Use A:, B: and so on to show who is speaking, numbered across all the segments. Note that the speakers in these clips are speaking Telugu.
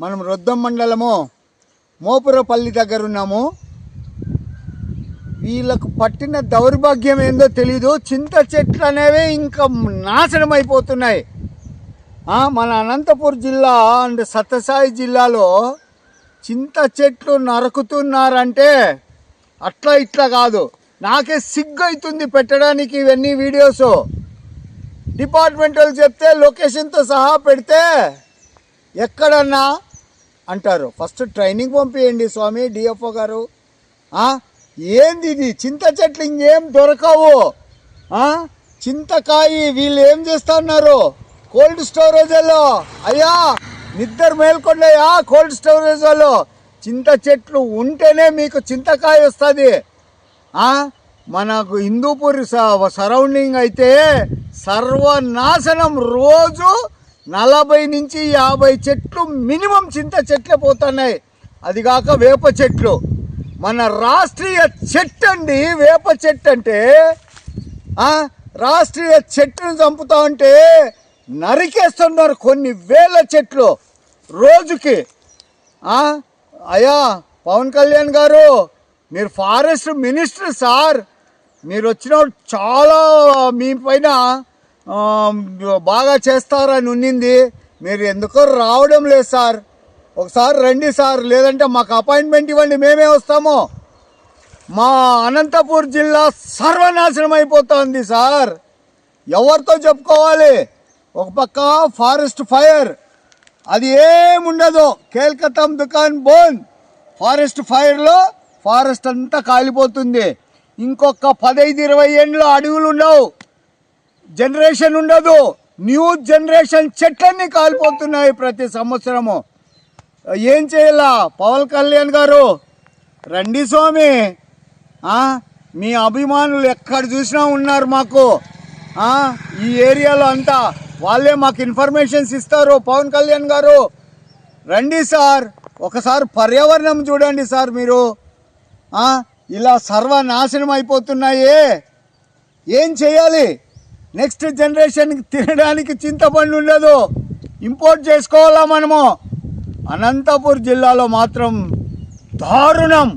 A: మనం రొద్దం మండలము మోపురపల్లి దగ్గర ఉన్నాము వీళ్ళకు పట్టిన దౌర్భాగ్యం ఏందో తెలీదు. చింత చెట్లు అనేవి ఇంకా నాశనం అయిపోతున్నాయి మన అనంతపూర్ జిల్లా అండ్ సత్యసాయి జిల్లాలో చింత చెట్లు నరుకుతున్నారంటే అట్లా ఇట్లా కాదు. నాకే సిగ్గు అవుతుంది పెట్టడానికి ఇవన్నీ వీడియోస్. డిపార్ట్మెంట్ వాళ్ళు చెప్తే లొకేషన్తో సహా పెడితే ఎక్కడన్నా అంటారు. ఫస్ట్ ట్రైనింగ్ పంపించండి స్వామి డిఎఫ్ఓ గారు. ఏంది ఇది? చింత చెట్లు ఇంకేం దొరకవు. చింతకాయి చింతకాయ వీళ్ళు ఏం చేస్తున్నారు? కోల్డ్ స్టోరేజ్లో అయ్యా నిద్ర మేల్కొండయా కోల్డ్ స్టోరేజ్లో చింత చెట్లు ఉంటేనే మీకు చింతకాయ వస్తుంది. మనకు హిందూపూర్ స- సరౌండింగ్ అయితే సర్వనాశనం రోజు నలభై నుంచి యాభై చెట్లు మినిమం చింత చెట్లే పోతున్నాయి. అది కాక వేప చెట్లు. మన రాష్ట్రీయ చెట్టు అండి వేప చెట్టు అంటే రాష్ట్రీయ చెట్టును చంపుతా ఉంటే నరికేస్తున్నారు కొన్ని వేల చెట్లు రోజుకి. అయ్యా పవన్ కళ్యాణ్ గారు మీరు ఫారెస్ట్ మినిస్టర్ సార్ మీరు వచ్చిన చాలా మీ పైన బాగా చేస్తారని ఉన్నింది. మీరు ఎందుకో రావడం లేదు సార్. ఒకసారి రండి సార్ లేదంటే మాకు అపాయింట్మెంట్ ఇవ్వండి మేమే వస్తాము. మా అనంతపూర్ జిల్లా సర్వనాశనం అయిపోతుంది సార్. ఎవరితో చెప్పుకోవాలి? ఒక పక్క ఫారెస్ట్ ఫైర్. అది ఏముండదు. కేల్కతం దుకాన్ బోన్. ఫారెస్ట్ ఫైర్లో ఫారెస్ట్ అంతా కాలిపోతుంది. ఇంకొక పదైదు ఇరవై ఏళ్ళు అడవులు ఉండవు జనరేషన్ ఉండదు. న్యూ జనరేషన్ చెట్లన్నీ కాలిపోతున్నాయి ప్రతి సంవత్సరము. ఏం చేయాలా? పవన్ కళ్యాణ్ గారు రండి స్వామి. మీ అభిమానులు ఎక్కడ చూసినా ఉన్నారు మాకు. ఈ ఏరియాలో అంతా వాళ్ళే మాకు ఇన్ఫర్మేషన్స్ ఇస్తారు. పవన్ కళ్యాణ్ గారు రండి సార్. ఒకసారి పర్యావరణం చూడండి సార్ మీరు. ఇలా సర్వనాశనం అయిపోతున్నాయే. ఏం చేయాలి? నెక్స్ట్ జనరేషన్కి తినడానికి చింతపండు ఉండదు. ఇంపోర్ట్ చేసుకోవాలా మనము? అనంతపూర్ జిల్లాలో మాత్రం దారుణం.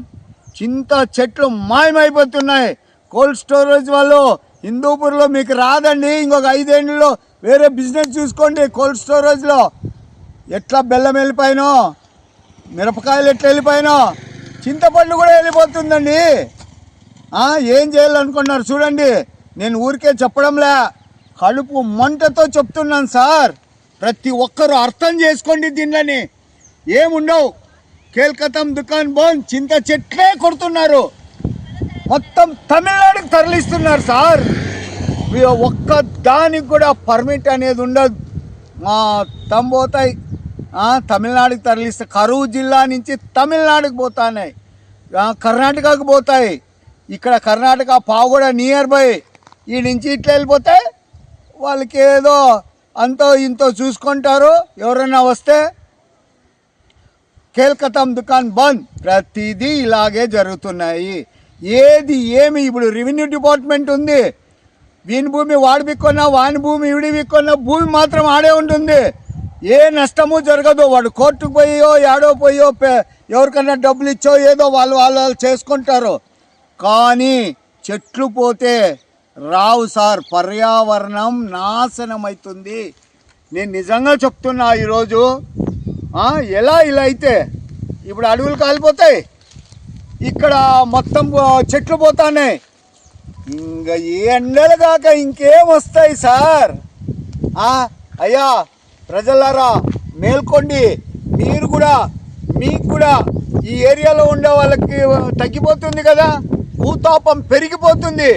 A: చింత చెట్లు మాయమైపోతున్నాయి. కోల్డ్ స్టోరేజ్ వాళ్ళు హిందూపూర్లో మీకు రాదండి. ఇంకొక ఐదేళ్ళలో వేరే బిజినెస్ చూసుకోండి కోల్డ్ స్టోరేజ్లో. ఎట్లా బెల్లం వెళ్ళిపోయినో మిరపకాయలు ఎట్లా వెళ్ళిపోయినో. చింతపండు కూడా వెళ్ళిపోతుందండి. ఏం చేయాలనుకున్నారు చూడండి. నేను ఊరికే చెప్పడంలే. కడుపు మంటతో చెప్తున్నాను సార్. ప్రతి ఒక్కరూ అర్థం చేసుకోండి దీనిని. ఏముండవు. కేల్కతం దుకాన్ బోన్ చింత చెట్లే కొడుతున్నారు. మొత్తం తమిళనాడుకి తరలిస్తున్నారు సార్. ఒక్క దానికి కూడా పర్మిట్ అనేది ఉండదు. మా తంబోతాయి తమిళనాడుకి తరలిస్తే కరువు జిల్లా నుంచి తమిళనాడుకి పోతాయి కర్ణాటకకు పోతాయి. ఇక్కడ కర్ణాటక పావుగూడ నియర్ బై ఈ నుంచి ఇట్లా వెళ్ళిపోతే వాళ్ళకి ఏదో అంతో ఇంతో చూసుకుంటారు. ఎవరైనా వస్తే కేల్కతం దుకాన్ బంద్. ప్రతిదీ ఇలాగే జరుగుతున్నాయి. ఏది ఏమి ఇప్పుడు రెవెన్యూ డిపార్ట్మెంట్ ఉంది. వీని భూమి వాడి బిక్కున్నా వాని భూమి ఇవిడి భూమి మాత్రం ఆడే ఉంటుంది. ఏ నష్టము జరగదు. వాడు కోర్టుకు పోయో ఏడో పోయో పే- ఎవరికన్నా డబ్బులు ఇచ్చో ఏదో వాళ్ళు వాళ్ళు వాళ్ళు చేసుకుంటారు. కానీ చెట్లు పోతే రావు సార్ పర్యావరణం నాశనం అవుతుంది నేను నిజంగా చెప్తున్నా ఈరోజు ఎలా ఇలా అయితే ఇప్పుడు అడవులు కాలిపోతాయి ఇక్కడ మొత్తం చెట్లు పోతానే ఇంకా ఏ ఎండలు కాక ఇంకేం వస్తాయి సార్ అయ్యా ప్రజలారా మేల్కొండి. మీరు కూడా మీకు కూడా ఈ ఏరియాలో ఉండే వాళ్ళకి తగ్గిపోతుంది కదా? భూతాపం పెరిగిపోతుంది.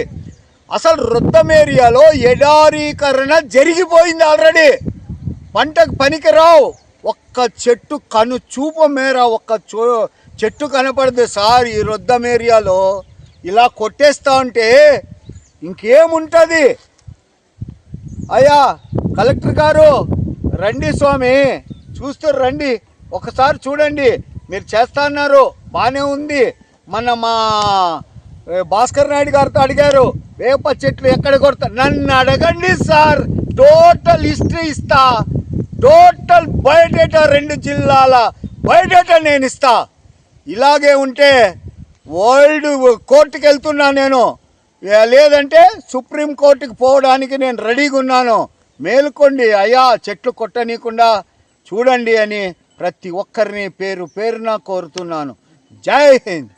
A: అసలు రుద్దం ఏరియాలో ఎడారీకరణ జరిగిపోయింది ఆల్రెడీ పంటకు పనికిరావు. ఒక్క చెట్టు కను చూపు మేర ఒక్క చో చెట్టు కనపడదు సార్ ఈ రొద్దం ఏరియాలో. ఇలా కొట్టేస్తా ఉంటే ఇంకేముంటుంది? అయ్యా కలెక్టర్ గారు రండి స్వామి. చూస్తూ రండి. ఒకసారి చూడండి. మీరు చేస్తా అన్నారు. బాగానే ఉంది. మన మా భాస్కర్ నాయుడు గారితో అడిగారు వేప చెట్లు ఎక్కడ కొడతా? నన్ను అడగండి సార్ టోటల్ హిస్టరీ ఇస్తా. టోటల్ బయోడేటా రెండు జిల్లాల బయోడేటా నేను ఇస్తా. ఇలాగే ఉంటే వరల్డ్ కోర్టుకి వెళ్తున్నా నేను. లేదంటే సుప్రీం కోర్టుకి పోవడానికి నేను రెడీగా ఉన్నాను. మేలుకోండి అయ్యా చెట్లు కొట్టనీయకుండా చూడండి అని ప్రతి ఒక్కరిని పేరు పేరున కోరుతున్నాను. జై హింద్!